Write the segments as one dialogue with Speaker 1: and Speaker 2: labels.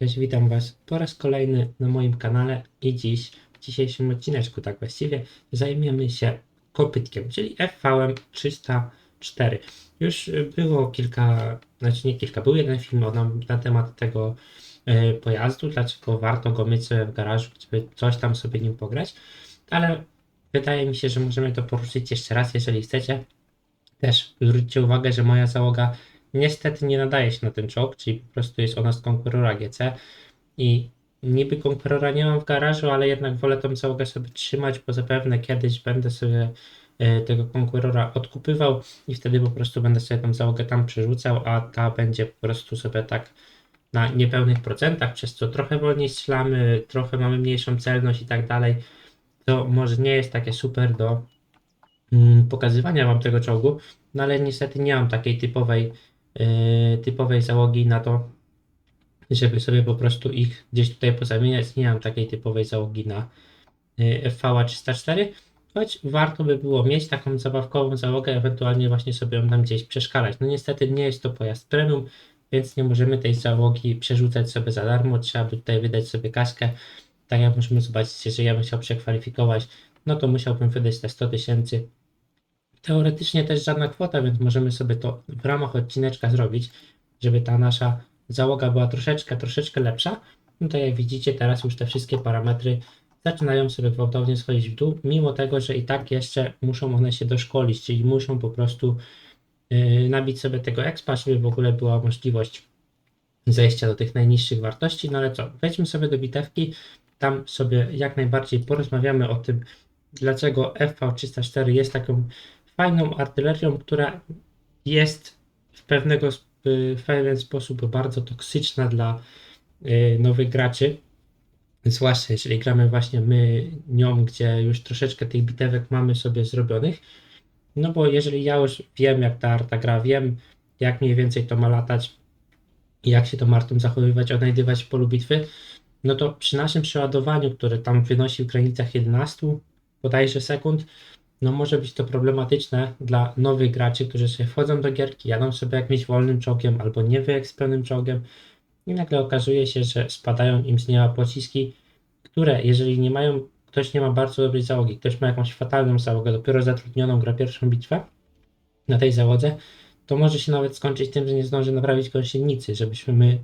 Speaker 1: Cześć, witam Was po raz kolejny na moim kanale i dziś, w dzisiejszym odcineczku tak właściwie, zajmiemy się kopytkiem, czyli FVM 304. Już było kilka, znaczy nie kilka, był jeden film o nam, na temat tego y, pojazdu, dlaczego warto go mieć sobie w garażu, żeby coś tam sobie nim pograć, ale wydaje mi się, że możemy to poruszyć jeszcze raz, jeżeli chcecie. Też zwróćcie uwagę, że moja załoga niestety nie nadaje się na ten czołg, czyli po prostu jest ona z Conquerora GC i niby Conquerora nie mam w garażu, ale jednak wolę tą załogę sobie trzymać, bo zapewne kiedyś będę sobie e, tego Conquerora odkupywał i wtedy po prostu będę sobie tą załogę tam przerzucał, a ta będzie po prostu sobie tak na niepełnych procentach, przez co trochę wolniej strzelamy, trochę mamy mniejszą celność i tak dalej. To może nie jest takie super do mm, pokazywania wam tego czołgu, no ale niestety nie mam takiej typowej, typowej załogi na to, żeby sobie po prostu ich gdzieś tutaj pozamieniać. Nie mam takiej typowej załogi na yy, FV 304, choć warto by było mieć taką zabawkową załogę, ewentualnie właśnie sobie ją tam gdzieś przeszkalać. No niestety nie jest to pojazd premium, więc nie możemy tej załogi przerzucać sobie za darmo, trzeba by tutaj wydać sobie kaskę. Tak jak możemy zobaczyć, jeżeli ja bym chciał przekwalifikować, no to musiałbym wydać te 100 tysięcy teoretycznie też żadna kwota, więc możemy sobie to w ramach odcineczka zrobić, żeby ta nasza załoga była troszeczkę, troszeczkę lepsza. No jak widzicie, teraz już te wszystkie parametry zaczynają sobie gwałtownie schodzić w dół, mimo tego, że i tak jeszcze muszą one się doszkolić, czyli muszą po prostu yy, nabić sobie tego expa, żeby w ogóle była możliwość zejścia do tych najniższych wartości. No ale co, wejdźmy sobie do bitewki, tam sobie jak najbardziej porozmawiamy o tym, dlaczego FV304 jest taką fajną artylerią, która jest w, pewnego, sp- w pewien sposób bardzo toksyczna dla y, nowych graczy. Zwłaszcza jeżeli gramy właśnie my nią, gdzie już troszeczkę tych bitewek mamy sobie zrobionych. No bo jeżeli ja już wiem, jak ta arta gra, wiem, jak mniej więcej to ma latać jak się tą artą zachowywać, odnajdywać w polu bitwy, no to przy naszym przeładowaniu, które tam wynosi w granicach 11 bodajże sekund, no może być to problematyczne dla nowych graczy, którzy sobie wchodzą do gierki, jadą sobie jakimś wolnym czołgiem albo niewyekspionym czołgiem i nagle okazuje się, że spadają im z nieba pociski, które jeżeli nie mają, ktoś nie ma bardzo dobrej załogi, ktoś ma jakąś fatalną załogę, dopiero zatrudnioną, gra pierwszą bitwę na tej załodze, to może się nawet skończyć tym, że nie zdąży naprawić gąsienicy, żebyśmy my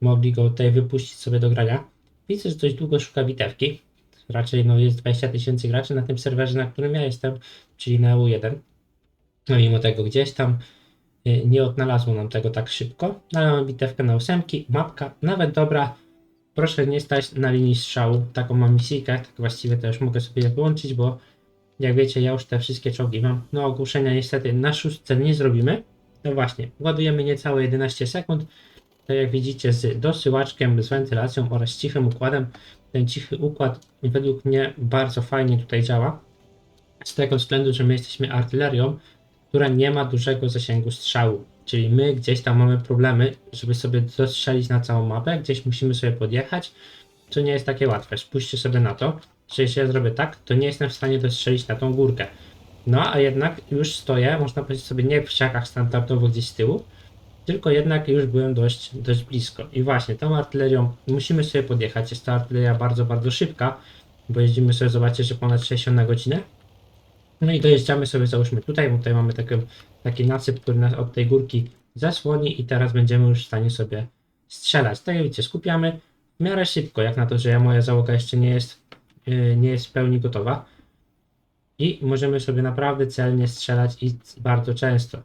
Speaker 1: mogli go tutaj wypuścić sobie do grania. Widzę, że dość długo szuka bitewki, raczej no, jest 20 tysięcy graczy na tym serwerze, na którym ja jestem, czyli na EU1. No mimo tego gdzieś tam y, nie odnalazło nam tego tak szybko, no, ale mamy bitewkę na ósemki, mapka, nawet dobra. Proszę nie stać na linii strzału, taką mam misyjkę, tak właściwie to już mogę sobie wyłączyć, bo jak wiecie, ja już te wszystkie czołgi mam. No ogłuszenia niestety na szóstce nie zrobimy. No właśnie, ładujemy niecałe 11 sekund. To jak widzicie z dosyłaczkiem, z wentylacją oraz cichym układem, ten cichy układ według mnie bardzo fajnie tutaj działa. Z tego względu, że my jesteśmy artylerią, która nie ma dużego zasięgu strzału. Czyli my gdzieś tam mamy problemy, żeby sobie dostrzelić na całą mapę, gdzieś musimy sobie podjechać, co nie jest takie łatwe. Spójrzcie sobie na to, że jeśli ja zrobię tak, to nie jestem w stanie dostrzelić na tą górkę. No a jednak już stoję, można powiedzieć sobie nie w krzakach standardowo gdzieś z tyłu, tylko jednak już byłem dość, dość blisko. I właśnie tą artylerią musimy sobie podjechać. Jest to artyleria bardzo, bardzo szybka, bo jeździmy sobie, zobaczcie, że ponad 60 na godzinę. No i dojeżdżamy sobie, załóżmy tutaj, bo tutaj mamy taki, taki nasyp, który nas od tej górki zasłoni i teraz będziemy już w stanie sobie strzelać. Tak jak widzicie, skupiamy w miarę szybko, jak na to, że ja, moja załoga jeszcze nie jest, yy, nie jest w pełni gotowa. I możemy sobie naprawdę celnie strzelać i bardzo często.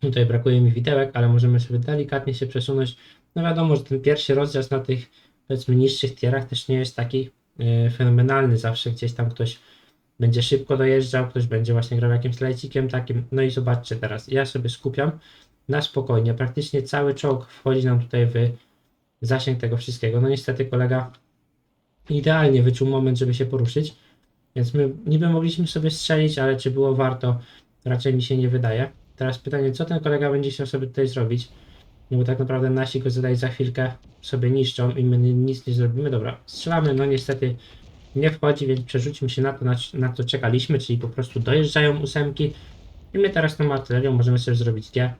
Speaker 1: Tutaj brakuje mi widełek, ale możemy sobie delikatnie się przesunąć. No wiadomo, że ten pierwszy rozjazd na tych powiedzmy niższych tierach też nie jest taki yy, fenomenalny. Zawsze gdzieś tam ktoś będzie szybko dojeżdżał, ktoś będzie właśnie grał jakimś lecikiem takim. No i zobaczcie teraz, ja sobie skupiam na spokojnie. Praktycznie cały czołg wchodzi nam tutaj w zasięg tego wszystkiego. No niestety kolega idealnie wyczuł moment, żeby się poruszyć. Więc my niby mogliśmy sobie strzelić, ale czy było warto, raczej mi się nie wydaje. Teraz pytanie, co ten kolega będzie chciał sobie tutaj zrobić? No bo tak naprawdę nasi go zadaj za chwilkę sobie niszczą i my nic nie zrobimy. Dobra, strzelamy, no niestety nie wchodzi, więc przerzućmy się na to, na, na co czekaliśmy, czyli po prostu dojeżdżają ósemki i my teraz tą artylerią możemy sobie zrobić G,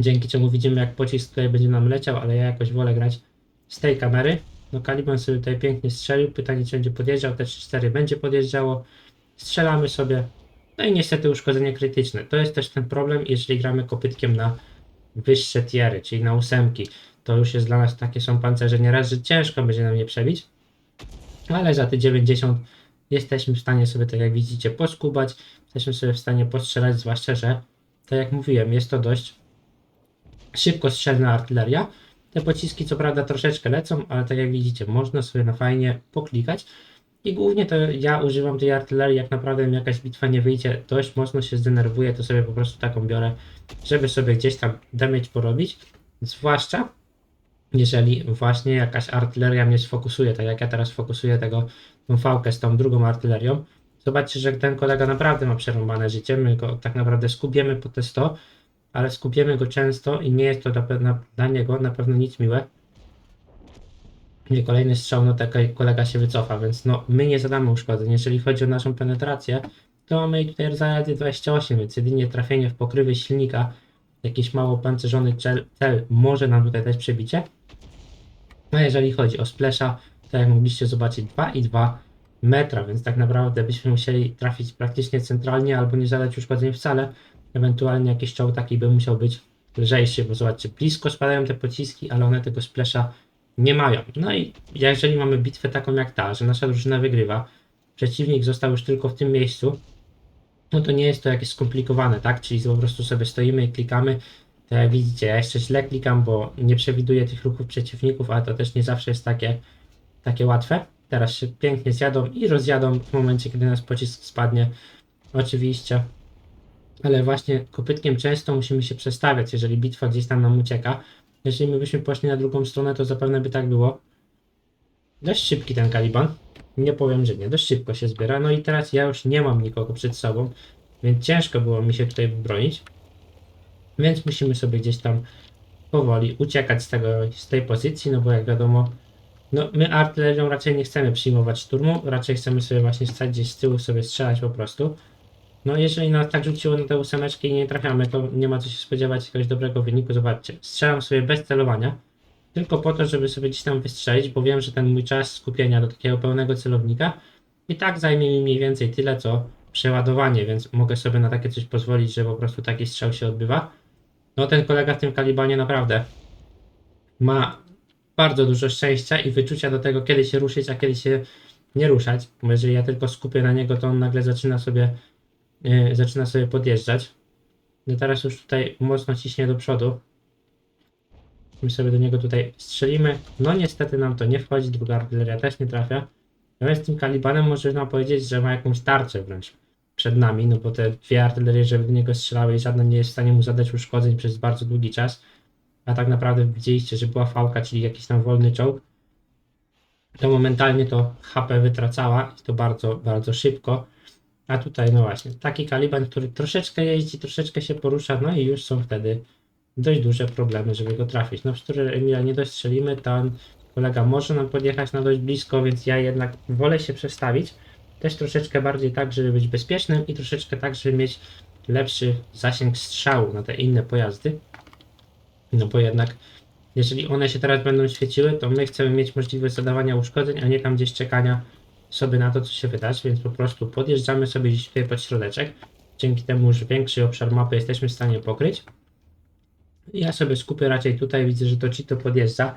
Speaker 1: dzięki czemu widzimy jak pocisk tutaj będzie nam leciał, ale ja jakoś wolę grać z tej kamery. No Kaliban sobie tutaj pięknie strzelił. Pytanie, czy będzie podjeżdżał. Te 3-4 będzie podjeżdżało. Strzelamy sobie. No i niestety uszkodzenie krytyczne. To jest też ten problem, jeżeli gramy kopytkiem na wyższe tiery, czyli na ósemki. To już jest dla nas takie są pancerze nieraz, że ciężko będzie nam je przebić. Ale za te 90 jesteśmy w stanie sobie, tak jak widzicie, poskubać. Jesteśmy sobie w stanie postrzelać, zwłaszcza, że tak jak mówiłem, jest to dość szybko strzelna artyleria. Te pociski co prawda troszeczkę lecą, ale tak jak widzicie, można sobie na fajnie poklikać. I głównie to ja używam tej artylerii, jak naprawdę mi jakaś bitwa nie wyjdzie, dość mocno się zdenerwuję, to sobie po prostu taką biorę, żeby sobie gdzieś tam damage porobić. Zwłaszcza jeżeli właśnie jakaś artyleria mnie sfokusuje, tak jak ja teraz fokusuję tego, tą fałkę z tą drugą artylerią. Zobaczcie, że ten kolega naprawdę ma przerąbane życie, my go tak naprawdę skupiemy po te 100, ale skupiemy go często i nie jest to dla, dla niego na pewno nic miłe. Nie, kolejny strzał, no taki kolega się wycofa, więc no my nie zadamy uszkodzeń. Jeżeli chodzi o naszą penetrację, to mamy tutaj zaledwie 28, więc jedynie trafienie w pokrywy silnika, jakiś mało pancerzony cel, cel może nam tutaj dać przebicie. No jeżeli chodzi o splasha, to jak mogliście zobaczyć 2,2 metra, więc tak naprawdę byśmy musieli trafić praktycznie centralnie albo nie zadać uszkodzeń wcale. Ewentualnie jakiś czołg taki by musiał być lżejszy, bo zobaczcie, blisko spadają te pociski, ale one tego splasha nie mają. No i jeżeli mamy bitwę taką jak ta, że nasza drużyna wygrywa, przeciwnik został już tylko w tym miejscu, no to nie jest to jakieś skomplikowane, tak? Czyli po prostu sobie stoimy i klikamy. Tak jak widzicie, ja jeszcze źle klikam, bo nie przewiduję tych ruchów przeciwników, ale to też nie zawsze jest takie, takie łatwe. Teraz się pięknie zjadą i rozjadą w momencie, kiedy nas pocisk spadnie. Oczywiście. Ale właśnie kopytkiem często musimy się przestawiać, jeżeli bitwa gdzieś tam nam ucieka. Jeżeli my byśmy poszli na drugą stronę, to zapewne by tak było. Dość szybki ten Kaliban. Nie powiem, że nie. Dość szybko się zbiera. No i teraz ja już nie mam nikogo przed sobą, więc ciężko było mi się tutaj bronić. Więc musimy sobie gdzieś tam powoli uciekać z, tego, z tej pozycji, no bo jak wiadomo, no my artylerią raczej nie chcemy przyjmować szturmu, raczej chcemy sobie właśnie stać gdzieś z tyłu, sobie strzelać po prostu. No jeżeli nas tak rzuciło na te ósemeczki i nie trafiamy, to nie ma co się spodziewać jakiegoś dobrego wyniku. Zobaczcie, strzelam sobie bez celowania, tylko po to, żeby sobie gdzieś tam wystrzelić, bo wiem, że ten mój czas skupienia do takiego pełnego celownika i tak zajmie mi mniej więcej tyle, co przeładowanie, więc mogę sobie na takie coś pozwolić, że po prostu taki strzał się odbywa. No ten kolega w tym kalibanie naprawdę ma bardzo dużo szczęścia i wyczucia do tego, kiedy się ruszyć, a kiedy się nie ruszać. Bo jeżeli ja tylko skupię na niego, to on nagle zaczyna sobie, zaczyna sobie podjeżdżać. No teraz już tutaj mocno ciśnie do przodu. My sobie do niego tutaj strzelimy. No niestety nam to nie wchodzi, druga artyleria też nie trafia. Natomiast tym kalibanem można powiedzieć, że ma jakąś tarczę wręcz przed nami, no bo te dwie artylerie, żeby do niego strzelały i żadna nie jest w stanie mu zadać uszkodzeń przez bardzo długi czas. A tak naprawdę widzieliście, że była fałka, czyli jakiś tam wolny czołg. To momentalnie to HP wytracała i to bardzo, bardzo szybko. A tutaj, no właśnie, taki kaliban, który troszeczkę jeździ, troszeczkę się porusza, no i już są wtedy dość duże problemy, żeby go trafić. No, który Emila nie dostrzelimy, ten kolega może nam podjechać na dość blisko, więc ja jednak wolę się przestawić. Też troszeczkę bardziej tak, żeby być bezpiecznym i troszeczkę tak, żeby mieć lepszy zasięg strzału na te inne pojazdy. No bo jednak, jeżeli one się teraz będą świeciły, to my chcemy mieć możliwość zadawania uszkodzeń, a nie tam gdzieś czekania sobie na to, co się wydarzy, więc po prostu podjeżdżamy sobie gdzieś tutaj pod środeczek. Dzięki temu, że większy obszar mapy jesteśmy w stanie pokryć. Ja sobie skupię raczej tutaj, widzę, że to ci to podjeżdża.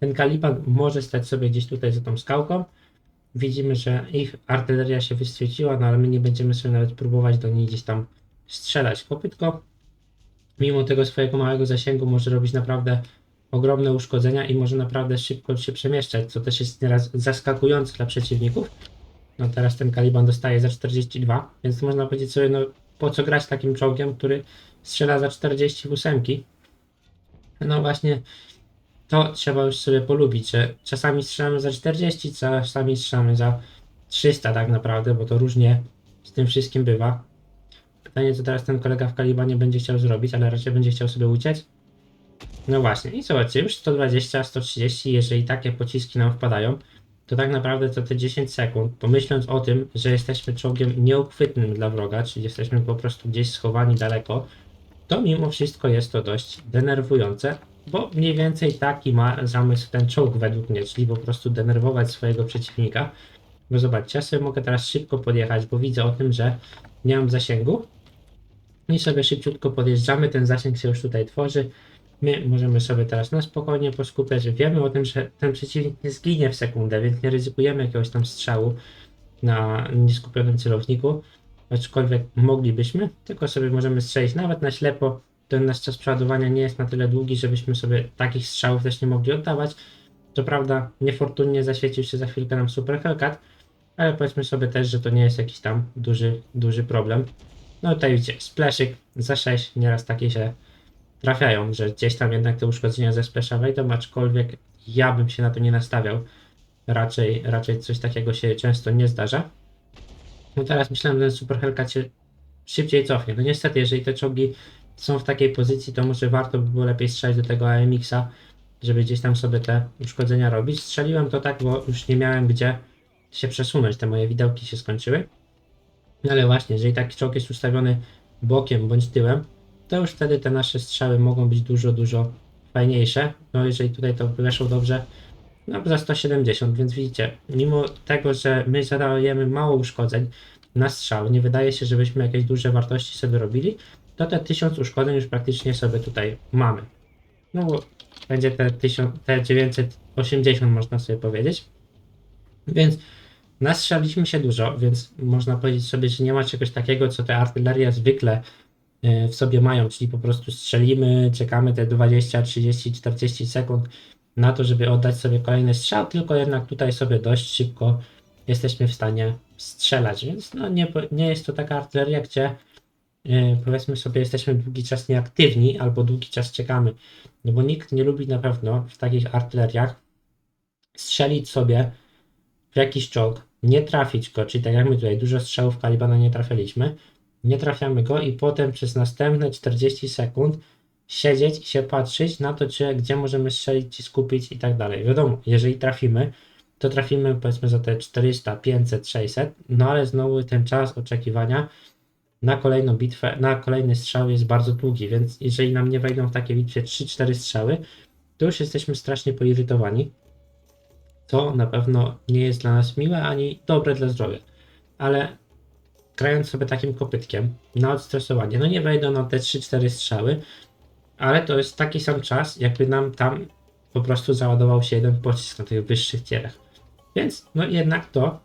Speaker 1: Ten kaliban może stać sobie gdzieś tutaj za tą skałką. Widzimy, że ich artyleria się wyświeciła, no ale my nie będziemy sobie nawet próbować do niej gdzieś tam strzelać. Kopytko, mimo tego swojego małego zasięgu, może robić naprawdę ogromne uszkodzenia i może naprawdę szybko się przemieszczać, co też jest nieraz zaskakujące dla przeciwników. No teraz ten kaliban dostaje za 42, więc można powiedzieć sobie, no po co grać takim czołgiem, który strzela za 48. No właśnie to trzeba już sobie polubić, że czasami strzelamy za 40, czasami strzelamy za 300 tak naprawdę, bo to różnie z tym wszystkim bywa. Pytanie, co teraz ten kolega w Kalibanie będzie chciał zrobić, ale raczej będzie chciał sobie uciec. No właśnie, i zobaczcie, już 120, 130, jeżeli takie pociski nam wpadają, to tak naprawdę co te 10 sekund, pomyśląc o tym, że jesteśmy czołgiem nieuchwytnym dla wroga, czyli jesteśmy po prostu gdzieś schowani daleko, to mimo wszystko jest to dość denerwujące bo mniej więcej taki ma zamysł ten czołg według mnie, czyli po prostu denerwować swojego przeciwnika. Bo zobaczcie, ja sobie mogę teraz szybko podjechać, bo widzę o tym, że nie mam zasięgu. I sobie szybciutko podjeżdżamy, ten zasięg się już tutaj tworzy. My możemy sobie teraz na spokojnie poskupiać. Wiemy o tym, że ten przeciwnik nie zginie w sekundę, więc nie ryzykujemy jakiegoś tam strzału na nieskupionym celowniku. Aczkolwiek moglibyśmy, tylko sobie możemy strzelić nawet na ślepo. Ten nasz czas przeładowania nie jest na tyle długi, żebyśmy sobie takich strzałów też nie mogli oddawać. Co prawda, niefortunnie zaświecił się za chwilkę nam Super Hellcat, ale powiedzmy sobie też, że to nie jest jakiś tam duży, duży problem. No tutaj widzicie, splashyk za 6, nieraz takie się trafiają, że gdzieś tam jednak te uszkodzenia ze splasha wejdą, aczkolwiek ja bym się na to nie nastawiał. Raczej, raczej coś takiego się często nie zdarza. No teraz myślałem, że Super Hellcat się szybciej cofnie. No niestety, jeżeli te czołgi są w takiej pozycji, to może warto by było lepiej strzelać do tego AMX-a, żeby gdzieś tam sobie te uszkodzenia robić. Strzeliłem to tak, bo już nie miałem gdzie się przesunąć, te moje widełki się skończyły. No ale właśnie, jeżeli taki czołg jest ustawiony bokiem bądź tyłem, to już wtedy te nasze strzały mogą być dużo, dużo fajniejsze. No jeżeli tutaj to weszło dobrze, no za 170, więc widzicie, mimo tego, że my zadajemy mało uszkodzeń na strzał, nie wydaje się, żebyśmy jakieś duże wartości sobie robili, to te 1000 uszkodzeń już praktycznie sobie tutaj mamy. No bo będzie te, 1000, te 980 można sobie powiedzieć. Więc nastrzeliśmy się dużo, więc można powiedzieć sobie, że nie ma czegoś takiego, co te artyleria zwykle w sobie mają, czyli po prostu strzelimy, czekamy te 20, 30, 40 sekund na to, żeby oddać sobie kolejny strzał, tylko jednak tutaj sobie dość szybko jesteśmy w stanie strzelać, więc no nie, nie jest to taka artyleria, gdzie yy, powiedzmy sobie jesteśmy długi czas nieaktywni albo długi czas czekamy, no bo nikt nie lubi na pewno w takich artyleriach strzelić sobie w jakiś czołg, nie trafić go, czyli tak jak my tutaj dużo strzałów kalibana nie trafialiśmy, nie trafiamy go i potem przez następne 40 sekund siedzieć i się patrzeć na to, czy, gdzie możemy strzelić skupić i tak dalej. Wiadomo, jeżeli trafimy, to trafimy powiedzmy za te 400, 500, 600, no ale znowu ten czas oczekiwania na kolejną bitwę, na kolejny strzał jest bardzo długi, więc jeżeli nam nie wejdą w takie bitwie 3-4 strzały, to już jesteśmy strasznie poirytowani. To na pewno nie jest dla nas miłe ani dobre dla zdrowia. Ale grając sobie takim kopytkiem na odstresowanie, no nie wejdą nam te 3-4 strzały, ale to jest taki sam czas, jakby nam tam po prostu załadował się jeden pocisk na tych wyższych tierach. Więc no jednak to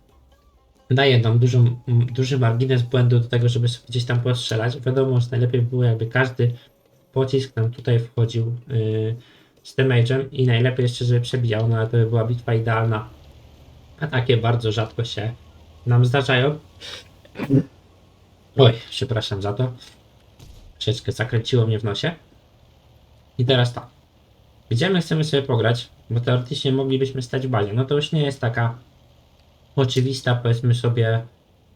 Speaker 1: daje nam dużą, duży margines błędu do tego, żeby gdzieś tam postrzelać. Wiadomo, że najlepiej by było, jakby każdy pocisk nam tutaj wchodził yy, z damage'em i najlepiej jeszcze, żeby przebijał, no ale to by była bitwa idealna. A takie bardzo rzadko się nam zdarzają. Oj, przepraszam za to. Troszeczkę zakręciło mnie w nosie. I teraz tak. Gdzie my chcemy sobie pograć? Bo teoretycznie moglibyśmy stać w bazie. No to już nie jest taka oczywista, powiedzmy sobie,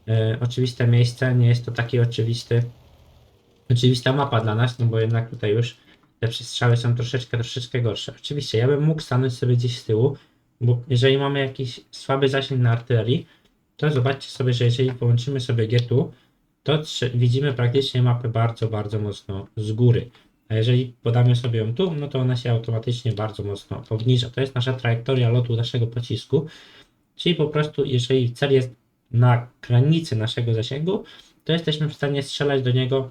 Speaker 1: e, oczywiste miejsce. Nie jest to taki oczywisty, oczywista mapa dla nas, no bo jednak tutaj już te przestrzały są troszeczkę, troszeczkę gorsze. Oczywiście ja bym mógł stanąć sobie gdzieś z tyłu, bo jeżeli mamy jakiś słaby zasięg na artylerii, to zobaczcie sobie, że jeżeli połączymy sobie G2, to widzimy praktycznie mapę bardzo, bardzo mocno z góry. A jeżeli podamy sobie ją tu, no to ona się automatycznie bardzo mocno obniża. To jest nasza trajektoria lotu naszego pocisku. Czyli po prostu, jeżeli cel jest na granicy naszego zasięgu, to jesteśmy w stanie strzelać do niego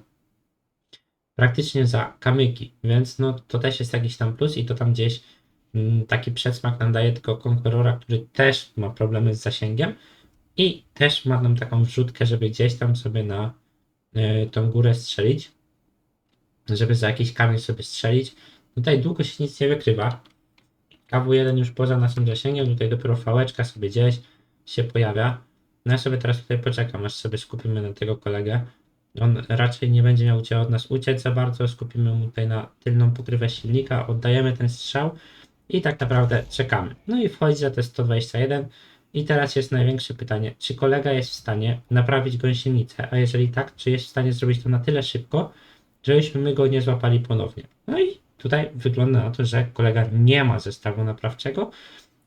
Speaker 1: praktycznie za kamyki. Więc no, to też jest jakiś tam plus i to tam gdzieś mm, taki przedsmak nam daje tylko Conquerora, który też ma problemy z zasięgiem i też ma nam taką wrzutkę, żeby gdzieś tam sobie na y, tą górę strzelić żeby za jakiś kamień sobie strzelić. Tutaj długo się nic nie wykrywa. KW1 już poza naszym zasięgiem, tutaj dopiero fałeczka sobie gdzieś się pojawia. No ja sobie teraz tutaj poczekam, aż sobie skupimy na tego kolegę. On raczej nie będzie miał od nas uciec za bardzo, skupimy mu tutaj na tylną pokrywę silnika, oddajemy ten strzał i tak naprawdę czekamy. No i wchodzi za te 121 i teraz jest największe pytanie, czy kolega jest w stanie naprawić gąsienicę, a jeżeli tak, czy jest w stanie zrobić to na tyle szybko, żebyśmy my go nie złapali ponownie. No i tutaj wygląda na to, że kolega nie ma zestawu naprawczego,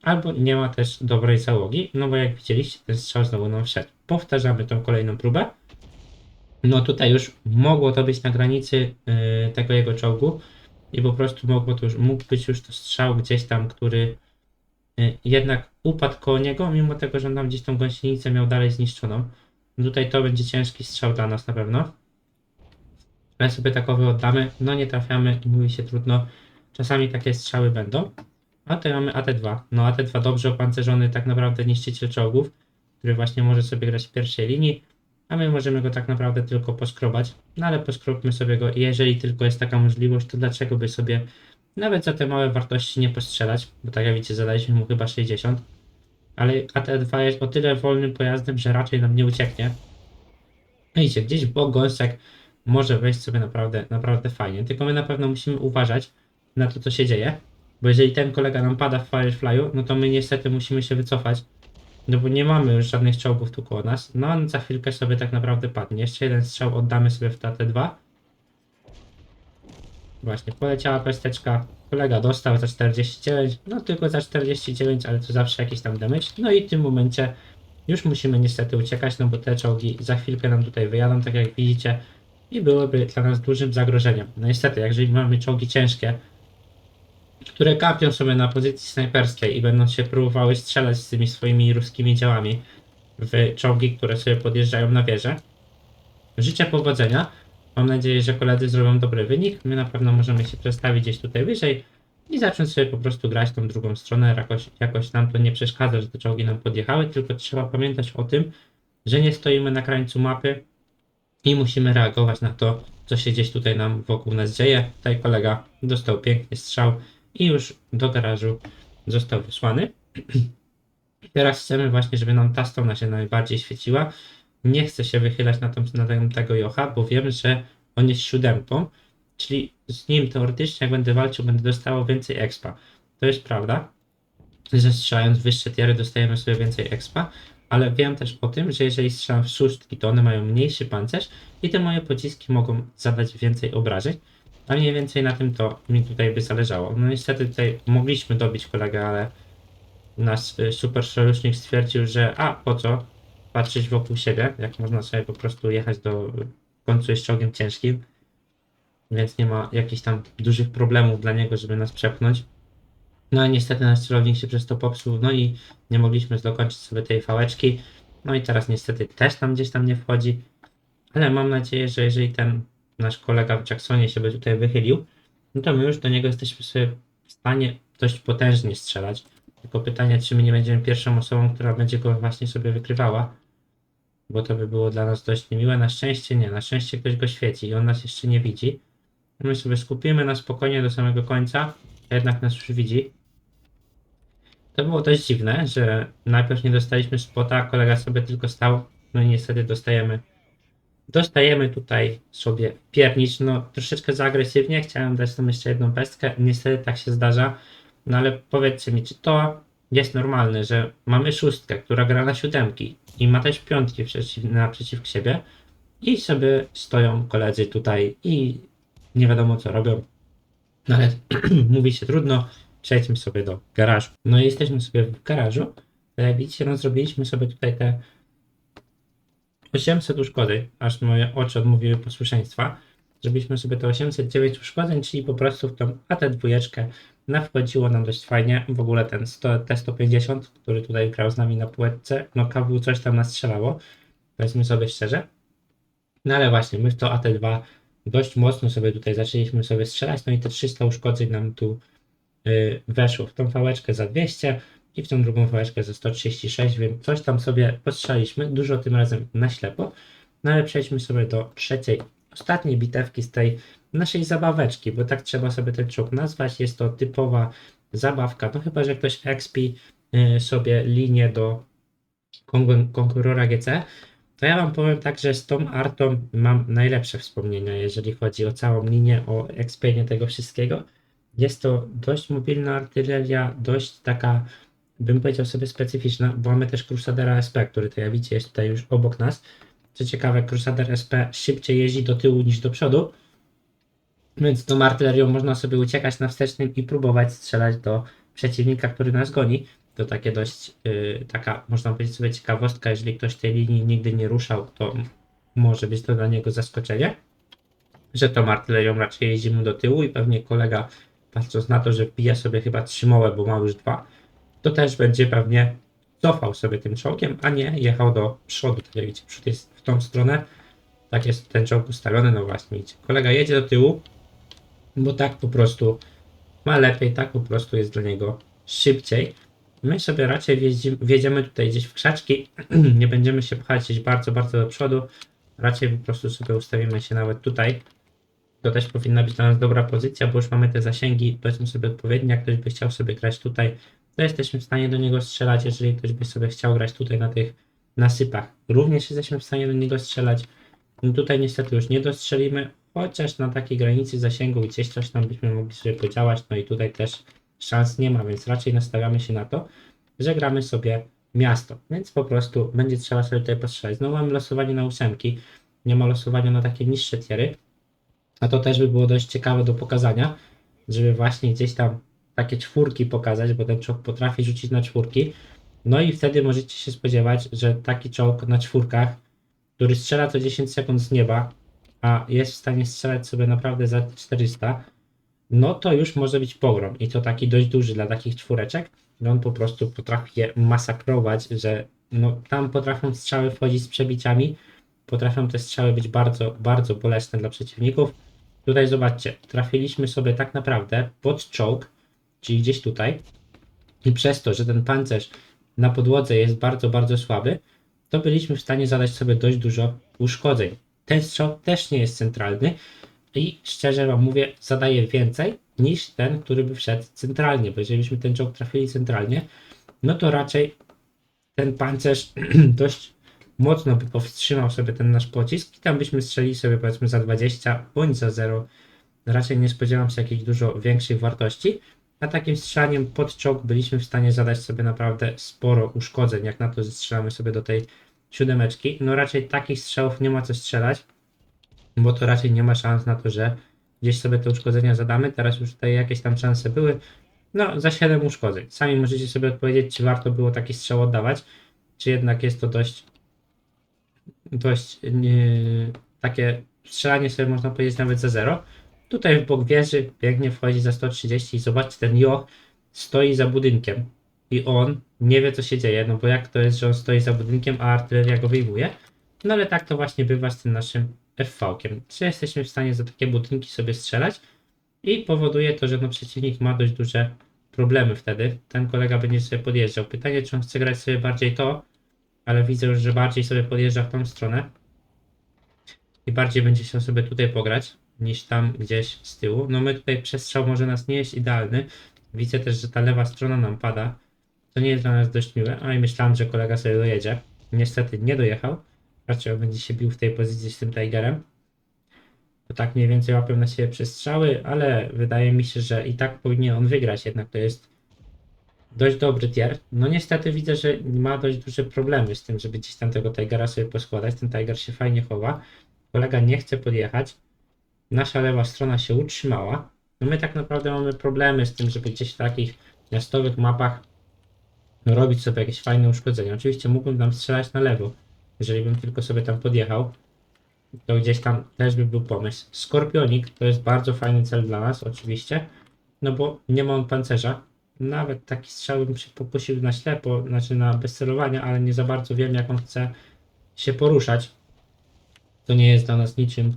Speaker 1: albo nie ma też dobrej załogi, no bo jak widzieliście, ten strzał znowu nam wszedł. Powtarzamy tą kolejną próbę. No tutaj już mogło to być na granicy yy, tego jego czołgu, i po prostu mogło to już, mógł być już to strzał gdzieś tam, który jednak upadł koło niego, mimo tego, że on tam gdzieś tą gąsienicę miał dalej zniszczoną. Tutaj to będzie ciężki strzał dla nas na pewno. Ale sobie takowy oddamy. No nie trafiamy mówi się trudno. Czasami takie strzały będą. A tutaj mamy AT2. No AT2 dobrze opancerzony tak naprawdę niszczyciel czołgów, który właśnie może sobie grać w pierwszej linii. A my możemy go tak naprawdę tylko poskrobać. No ale poskrobmy sobie go jeżeli tylko jest taka możliwość, to dlaczego by sobie nawet za te małe wartości nie postrzelać? Bo tak jak widzicie zadaliśmy mu chyba 60. Ale AT2 jest o tyle wolnym pojazdem, że raczej nam nie ucieknie. Widzicie, gdzieś w bok gąsek może wejść sobie naprawdę, naprawdę fajnie. Tylko my na pewno musimy uważać na to, co się dzieje. Bo jeżeli ten kolega nam pada w Firefly'u, no to my niestety musimy się wycofać. No bo nie mamy już żadnych czołgów tu koło nas. No on za chwilkę sobie tak naprawdę padnie. Jeszcze jeden strzał oddamy sobie w TT2. Właśnie, poleciała pesteczka. Kolega dostał za 49. No tylko za 49, ale to zawsze jakiś tam damage. No i w tym momencie już musimy niestety uciekać, no bo te czołgi za chwilkę nam tutaj wyjadą, tak jak widzicie. I byłyby dla nas dużym zagrożeniem. No niestety, jeżeli mamy czołgi ciężkie, które kapią sobie na pozycji snajperskiej i będą się próbowały strzelać z tymi swoimi ruskimi działami w czołgi, które sobie podjeżdżają na wieżę. Życzę powodzenia. Mam nadzieję, że koledzy zrobią dobry wynik. My na pewno możemy się przestawić gdzieś tutaj wyżej i zacząć sobie po prostu grać tą drugą stronę. Jakoś, jakoś nam to nie przeszkadza, że te czołgi nam podjechały, tylko trzeba pamiętać o tym, że nie stoimy na krańcu mapy i musimy reagować na to, co się gdzieś tutaj nam wokół nas dzieje. Tutaj kolega dostał piękny strzał i już do garażu został wysłany. Teraz chcemy właśnie, żeby nam ta strona się najbardziej świeciła. Nie chcę się wychylać na, tą, na tego Jocha, bo wiem, że on jest siódemką, czyli z nim teoretycznie jak będę walczył, będę dostało więcej expa. To jest prawda, że strzelając wyższe tiery dostajemy sobie więcej expa, ale wiem też o tym, że jeżeli strzelam w szóstki, to one mają mniejszy pancerz i te moje pociski mogą zadać więcej obrażeń. A mniej więcej na tym to mi tutaj by zależało. No niestety tutaj mogliśmy dobić kolegę, ale nasz y, super sojusznik stwierdził, że a po co patrzeć wokół siebie, jak można sobie po prostu jechać do w końcu jest czołgiem ciężkim, więc nie ma jakichś tam dużych problemów dla niego, żeby nas przepchnąć. No i niestety nasz celownik się przez to popsuł, no i nie mogliśmy dokończyć sobie tej fałeczki. No i teraz niestety też tam gdzieś tam nie wchodzi, ale mam nadzieję, że jeżeli ten nasz kolega w Jacksonie się by tutaj wychylił, no to my już do niego jesteśmy sobie w stanie dość potężnie strzelać. Tylko pytanie, czy my nie będziemy pierwszą osobą, która będzie go właśnie sobie wykrywała, bo to by było dla nas dość niemiłe. Na szczęście nie, na szczęście ktoś go świeci i on nas jeszcze nie widzi. My sobie skupimy na spokojnie do samego końca, a jednak nas już widzi. To było dość dziwne, że najpierw nie dostaliśmy spota, kolega sobie tylko stał, no i niestety dostajemy Dostajemy tutaj sobie piernicz, no troszeczkę za agresywnie, chciałem dać tam jeszcze jedną pestkę, niestety tak się zdarza, no ale powiedzcie mi, czy to jest normalne, że mamy szóstkę, która gra na siódemki i ma też piątki przeciw, naprzeciw siebie i sobie stoją koledzy tutaj i nie wiadomo co robią, no ale mówi się trudno, przejdźmy sobie do garażu. No i jesteśmy sobie w garażu, tak widzicie, no zrobiliśmy sobie tutaj te 800 uszkodzeń, aż moje oczy odmówiły posłuszeństwa. Zrobiliśmy sobie te 809 uszkodzeń, czyli po prostu w tą AT2 wchodziło nam dość fajnie. W ogóle ten 100, T150, który tutaj grał z nami na półeczce, no KW coś tam nastrzelało, powiedzmy sobie szczerze. No ale właśnie, my w to AT2 dość mocno sobie tutaj zaczęliśmy sobie strzelać, no i te 300 uszkodzeń nam tu y, weszło w tą fałeczkę za 200 i w tą drugą fałeczkę za 136, więc coś tam sobie postrzeliśmy, dużo tym razem na ślepo. No ale przejdźmy sobie do trzeciej, ostatniej bitewki z tej naszej zabaweczki, bo tak trzeba sobie ten czołg nazwać. Jest to typowa zabawka, no chyba, że ktoś expi y, sobie linię do konkur- konkurora GC, to ja wam powiem tak, że z tą artą mam najlepsze wspomnienia, jeżeli chodzi o całą linię, o expienie tego wszystkiego. Jest to dość mobilna artyleria, dość taka bym powiedział sobie specyficzna, bo mamy też Crusadera SP, który to jak widzicie jest tutaj już obok nas. Co ciekawe, Crusader SP szybciej jeździ do tyłu niż do przodu, więc tą artylerią można sobie uciekać na wstecznym i próbować strzelać do przeciwnika, który nas goni. To takie dość yy, taka, można powiedzieć sobie ciekawostka, jeżeli ktoś tej linii nigdy nie ruszał, to może być to dla niego zaskoczenie. że tą artylerią raczej jeździmy do tyłu i pewnie kolega, patrząc na to, że wbija sobie chyba trzy mołe, bo ma już dwa, to też będzie pewnie cofał sobie tym czołgiem, a nie jechał do przodu. Tak jak widzicie, przód jest w tą stronę, tak jest ten czołg ustawiony, no właśnie. Kolega jedzie do tyłu, bo tak po prostu ma lepiej, tak po prostu jest dla niego szybciej. My sobie raczej wjeździmy, wjedziemy tutaj gdzieś w krzaczki, nie będziemy się pchać gdzieś bardzo, bardzo do przodu, raczej po prostu sobie ustawimy się nawet tutaj. To też powinna być dla nas dobra pozycja, bo już mamy te zasięgi, powiedzmy sobie odpowiednie, jak ktoś by chciał sobie grać tutaj, to jesteśmy w stanie do niego strzelać, jeżeli ktoś by sobie chciał grać tutaj na tych nasypach. Również jesteśmy w stanie do niego strzelać. No tutaj niestety już nie dostrzelimy, chociaż na takiej granicy zasięgu gdzieś coś tam byśmy mogli sobie podziałać, no i tutaj też szans nie ma, więc raczej nastawiamy się na to, że gramy sobie miasto, więc po prostu będzie trzeba sobie tutaj postrzelać. Znowu mamy losowanie na ósemki, nie ma losowania na takie niższe tiery, a to też by było dość ciekawe do pokazania, żeby właśnie gdzieś tam takie czwórki pokazać, bo ten czołg potrafi rzucić na czwórki. No i wtedy możecie się spodziewać, że taki czołg na czwórkach, który strzela co 10 sekund z nieba, a jest w stanie strzelać sobie naprawdę za 400, no to już może być pogrom. I to taki dość duży dla takich czwóreczek, że on po prostu potrafi je masakrować, że no, tam potrafią strzały wchodzić z przebiciami, potrafią te strzały być bardzo, bardzo bolesne dla przeciwników. Tutaj zobaczcie, trafiliśmy sobie tak naprawdę pod czołg, czyli gdzieś tutaj. I przez to, że ten pancerz na podłodze jest bardzo, bardzo słaby, to byliśmy w stanie zadać sobie dość dużo uszkodzeń. Ten strzał też nie jest centralny i szczerze Wam mówię, zadaje więcej niż ten, który by wszedł centralnie, bo jeżeli byśmy ten czołg trafili centralnie, no to raczej ten pancerz dość mocno by powstrzymał sobie ten nasz pocisk i tam byśmy strzelili sobie powiedzmy za 20 bądź za 0. Raczej nie spodziewam się jakichś dużo większych wartości, a takim strzelaniem pod czołg byliśmy w stanie zadać sobie naprawdę sporo uszkodzeń, jak na to, że strzelamy sobie do tej siódemeczki. No raczej takich strzałów nie ma co strzelać, bo to raczej nie ma szans na to, że gdzieś sobie te uszkodzenia zadamy. Teraz już tutaj jakieś tam szanse były. No, za 7 uszkodzeń. Sami możecie sobie odpowiedzieć, czy warto było taki strzał oddawać, czy jednak jest to dość dość nie, takie strzelanie sobie można powiedzieć nawet za 0. Tutaj w bok wieży pięknie wchodzi za 130 i zobaczcie, ten Joch stoi za budynkiem i on nie wie co się dzieje, no bo jak to jest, że on stoi za budynkiem, a artyleria go wyjmuje. No ale tak to właśnie bywa z tym naszym FV-kiem, że jesteśmy w stanie za takie budynki sobie strzelać i powoduje to, że no przeciwnik ma dość duże problemy wtedy. Ten kolega będzie sobie podjeżdżał. Pytanie, czy on chce grać sobie bardziej to, ale widzę już, że bardziej sobie podjeżdża w tą stronę i bardziej będzie chciał sobie tutaj pograć niż tam gdzieś z tyłu. No my tutaj przestrzał może nas nie jest idealny. Widzę też, że ta lewa strona nam pada. To nie jest dla nas dość miłe. A i myślałem, że kolega sobie dojedzie. Niestety nie dojechał. Raczej on będzie się bił w tej pozycji z tym Tigerem. To tak mniej więcej łapią na siebie przestrzały, ale wydaje mi się, że i tak powinien on wygrać. Jednak to jest dość dobry tier. No niestety widzę, że ma dość duże problemy z tym, żeby gdzieś tam tego Tigera sobie poskładać. Ten Tiger się fajnie chowa. Kolega nie chce podjechać. Nasza lewa strona się utrzymała. No my tak naprawdę mamy problemy z tym, żeby gdzieś w takich miastowych mapach robić sobie jakieś fajne uszkodzenia. Oczywiście mógłbym tam strzelać na lewo, jeżeli bym tylko sobie tam podjechał. To gdzieś tam też by był pomysł. Skorpionik to jest bardzo fajny cel dla nas, oczywiście. No bo nie ma on pancerza, nawet taki strzał bym się pokusił na ślepo, znaczy na bezcelowanie, ale nie za bardzo wiem, jak on chce się poruszać. To nie jest dla nas niczym,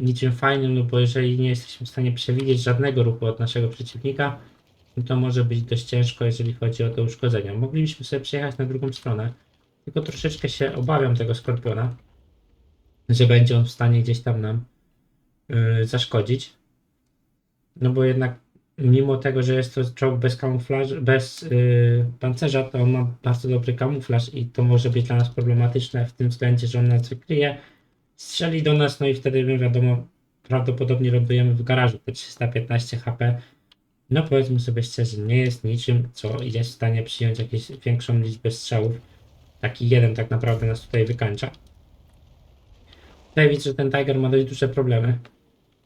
Speaker 1: niczym fajnym, no bo jeżeli nie jesteśmy w stanie przewidzieć żadnego ruchu od naszego przeciwnika, to może być dość ciężko, jeżeli chodzi o te uszkodzenia. Moglibyśmy sobie przejechać na drugą stronę, tylko troszeczkę się obawiam tego skorpiona, że będzie on w stanie gdzieś tam nam yy, zaszkodzić. No bo jednak mimo tego, że jest to czołg bez kamuflażu, bez yy, pancerza, to on ma bardzo dobry kamuflaż i to może być dla nas problematyczne w tym względzie, że on nas wykryje, strzeli do nas, no i wtedy wiadomo, prawdopodobnie lądujemy w garażu. Te 315 HP, no powiedzmy sobie szczerze, nie jest niczym, co jest w stanie przyjąć jakąś większą liczbę strzałów. Taki jeden tak naprawdę nas tutaj wykańcza. Tutaj widzę, że ten Tiger ma dość duże problemy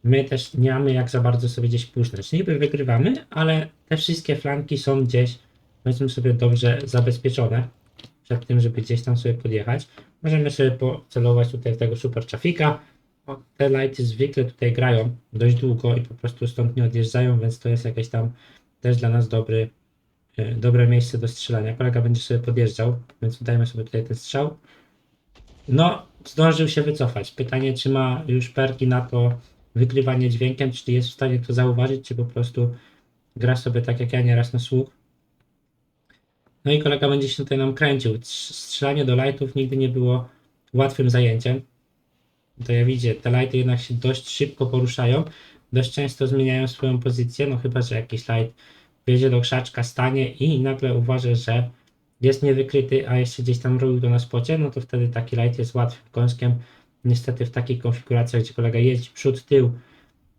Speaker 1: my też nie mamy jak za bardzo sobie gdzieś puszczać. Niby wygrywamy, ale te wszystkie flanki są gdzieś, powiedzmy sobie, dobrze zabezpieczone przed tym, żeby gdzieś tam sobie podjechać. Możemy sobie pocelować tutaj w tego super trafika. Te lighty zwykle tutaj grają dość długo i po prostu stąd nie odjeżdżają, więc to jest jakieś tam też dla nas dobry, e, dobre miejsce do strzelania. Kolega będzie sobie podjeżdżał, więc dajmy sobie tutaj ten strzał. No, zdążył się wycofać. Pytanie, czy ma już perki na to wykrywanie dźwiękiem, czyli jest w stanie to zauważyć, czy po prostu gra sobie tak jak ja nieraz na słuch. No i kolega będzie się tutaj nam kręcił. Strz- Strzelanie do lightów nigdy nie było łatwym zajęciem. To jak widzicie, te lighty jednak się dość szybko poruszają. Dość często zmieniają swoją pozycję, no chyba, że jakiś light wjedzie do krzaczka, stanie i nagle uważa, że jest niewykryty, a jeszcze gdzieś tam robił to na spocie, no to wtedy taki light jest łatwym kąskiem. Niestety w takich konfiguracjach, gdzie kolega jeździ przód, tył,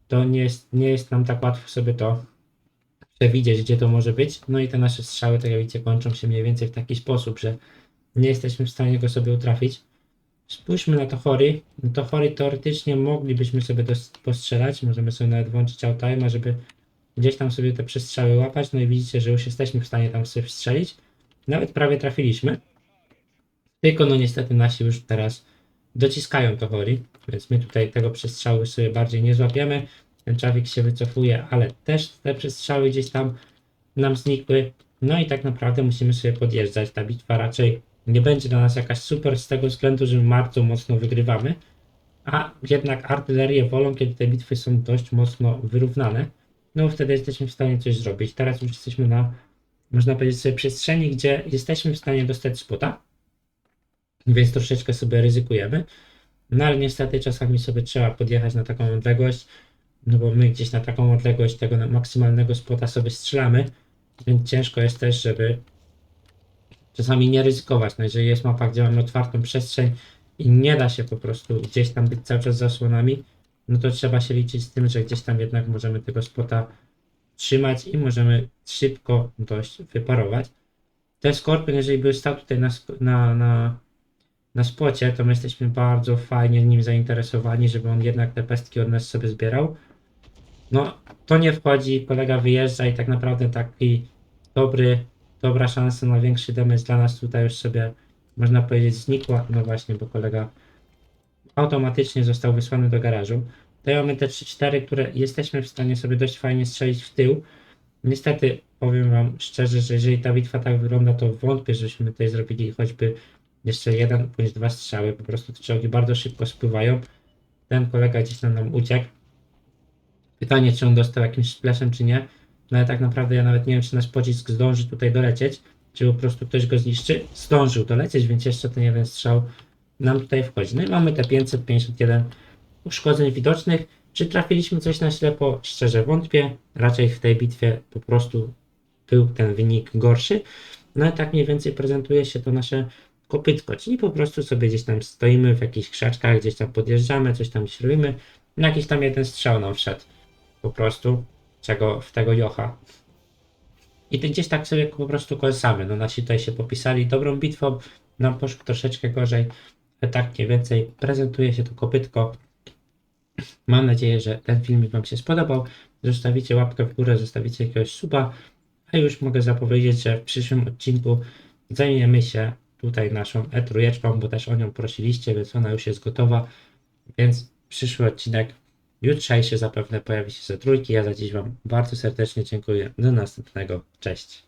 Speaker 1: to nie jest, nie jest nam tak łatwo sobie to przewidzieć, gdzie to może być. No i te nasze strzały, tak jak widzicie, kończą się mniej więcej w taki sposób, że nie jesteśmy w stanie go sobie utrafić. Spójrzmy na to chory. No to chory teoretycznie moglibyśmy sobie postrzelać. Możemy sobie nawet włączyć autoima, żeby gdzieś tam sobie te przestrzały łapać. No i widzicie, że już jesteśmy w stanie tam sobie strzelić. Nawet prawie trafiliśmy. Tylko no niestety nasi już teraz dociskają to chory, więc my tutaj tego przestrzału sobie bardziej nie złapiemy. Ten czawik się wycofuje, ale też te przestrzały gdzieś tam nam znikły. No i tak naprawdę musimy sobie podjeżdżać. Ta bitwa raczej nie będzie dla nas jakaś super z tego względu, że bardzo mocno wygrywamy. A jednak artylerię wolą, kiedy te bitwy są dość mocno wyrównane. No wtedy jesteśmy w stanie coś zrobić. Teraz już jesteśmy na, można powiedzieć sobie, przestrzeni, gdzie jesteśmy w stanie dostać spota. Więc troszeczkę sobie ryzykujemy. No ale niestety czasami sobie trzeba podjechać na taką odległość, no bo my gdzieś na taką odległość tego maksymalnego spota sobie strzelamy, więc ciężko jest też, żeby czasami nie ryzykować. No jeżeli jest mapa, gdzie mamy otwartą przestrzeń i nie da się po prostu gdzieś tam być cały czas zasłonami, no to trzeba się liczyć z tym, że gdzieś tam jednak możemy tego spota trzymać i możemy szybko dość wyparować. Ten skorpion, jeżeli by stał tutaj na, na, na, na spocie, to my jesteśmy bardzo fajnie nim zainteresowani, żeby on jednak te pestki od nas sobie zbierał. No, to nie wchodzi, kolega wyjeżdża i tak naprawdę taki dobry, dobra szansa na większy damage dla nas tutaj już sobie, można powiedzieć, znikła. No właśnie, bo kolega automatycznie został wysłany do garażu. Tutaj mamy te 3-4, które jesteśmy w stanie sobie dość fajnie strzelić w tył. Niestety, powiem Wam szczerze, że jeżeli ta bitwa tak wygląda, to wątpię, żebyśmy tutaj zrobili choćby jeszcze jeden bądź dwa strzały. Po prostu te czołgi bardzo szybko spływają. Ten kolega gdzieś tam nam uciekł. Pytanie, czy on dostał jakimś splashem, czy nie. No ale tak naprawdę ja nawet nie wiem, czy nasz pocisk zdąży tutaj dolecieć, czy po prostu ktoś go zniszczy. Zdążył dolecieć, więc jeszcze ten jeden strzał nam tutaj wchodzi. No i mamy te 551 uszkodzeń widocznych. Czy trafiliśmy coś na ślepo? Szczerze wątpię. Raczej w tej bitwie po prostu był ten wynik gorszy. No i tak mniej więcej prezentuje się to nasze kopytko, czyli po prostu sobie gdzieś tam stoimy w jakichś krzaczkach, gdzieś tam podjeżdżamy, coś tam śrubimy. No jakiś tam jeden strzał nam wszedł. Po prostu czego w tego jocha. I ty gdzieś tak sobie po prostu kolsamy. No nasi tutaj się popisali dobrą bitwą, nam poszło troszeczkę gorzej. Tak mniej więcej prezentuje się to kopytko. Mam nadzieję, że ten filmik Wam się spodobał. Zostawicie łapkę w górę, zostawicie jakiegoś suba. A już mogę zapowiedzieć, że w przyszłym odcinku zajmiemy się tutaj naszą E3, bo też o nią prosiliście, więc ona już jest gotowa. Więc przyszły odcinek, jutrzejszy zapewne pojawi się ze trójki. Ja za dziś Wam bardzo serdecznie dziękuję. Do następnego. Cześć.